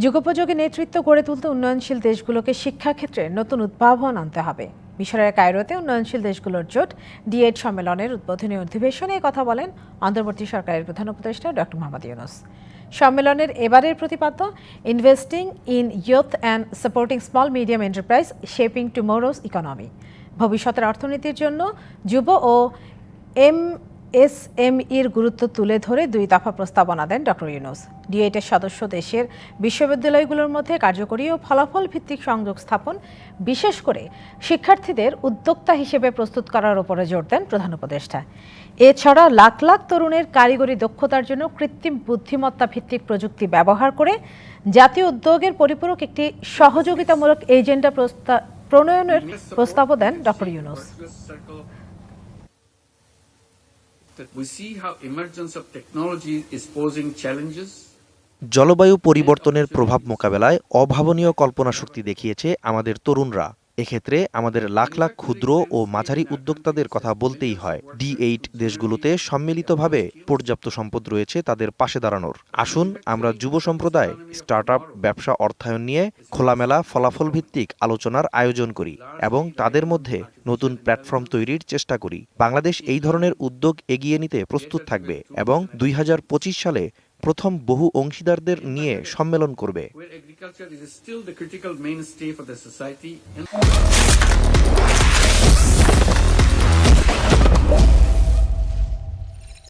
যুগোপযোগী নেতৃত্ব গড়ে তুলতে উন্নয়নশীল দেশগুলোকে শিক্ষাক্ষেত্রে নতুন উদ্ভাবন আনতে হবে। মিশরের কায়রোতে উন্নয়নশীল দেশগুলোর জোট ডি এইট সম্মেলনের উদ্বোধনী অধিবেশনে কথা বলেন অন্তর্বর্তী সরকারের প্রধান উপদেষ্টা ডক্টর মোহাম্মদ ইউনুস। সম্মেলনের এবারের প্রতিপাদ্য, investing in youth and supporting small medium enterprise shaping tomorrow's economy. ভবিষ্যতের অর্থনীতির জন্য যুব ও এম এসএমইর গুরুত্ব তুলে ধরে দুই দফা প্রস্তাবনা দেন ডক্টর ইউনুস। ডিএইটের সদস্য দেশের বিশ্ববিদ্যালয়গুলোর মধ্যে কার্যকরী ও ফলাফল ভিত্তিক সংযোগ স্থাপন, বিশেষ করে শিক্ষার্থীদের উদ্যোক্তা হিসেবে প্রস্তুত করার উপরে জোর দেন প্রধান উপদেষ্টা। এছাড়া লাখ লাখ তরুণের কারিগরি দক্ষতার জন্য কৃত্রিম বুদ্ধিমত্তা ভিত্তিক প্রযুক্তি ব্যবহার করে জাতীয় উদ্যোগের পরিপূরক একটি সহযোগিতামূলক এজেন্ডা প্রণয়নের প্রস্তাবও দেন ডক্টর ইউনুস। জলবায়ু পরিবর্তনের প্রভাব মোকাবেলায় অভাবনীয় কল্পনা শক্তি দেখিয়েছে আমাদের তরুণরা। এক্ষেত্রে আমাদের লাখ লাখ ক্ষুদ্র ও মাঝারি উদ্যোক্তাদের কথা বলতেই হয়। ডি এইট দেশগুলোতে সম্মিলিতভাবে পর্যাপ্ত সম্পদ রয়েছে তাদের পাশে দাঁড়ানোর। আসুন আমরা যুব সম্প্রদায় স্টার্ট ব্যবসা, অর্থায়ন নিয়ে খোলামেলা ফলাফল ভিত্তিক আলোচনার আয়োজন করি এবং তাদের মধ্যে নতুন প্ল্যাটফর্ম তৈরির চেষ্টা করি। বাংলাদেশ এই ধরনের উদ্যোগ এগিয়ে নিতে প্রস্তুত থাকবে এবং দুই হাজার পঁচিশ সালে প্রথম বহু অংশীদারদের নিয়ে সম্মেলন করবে।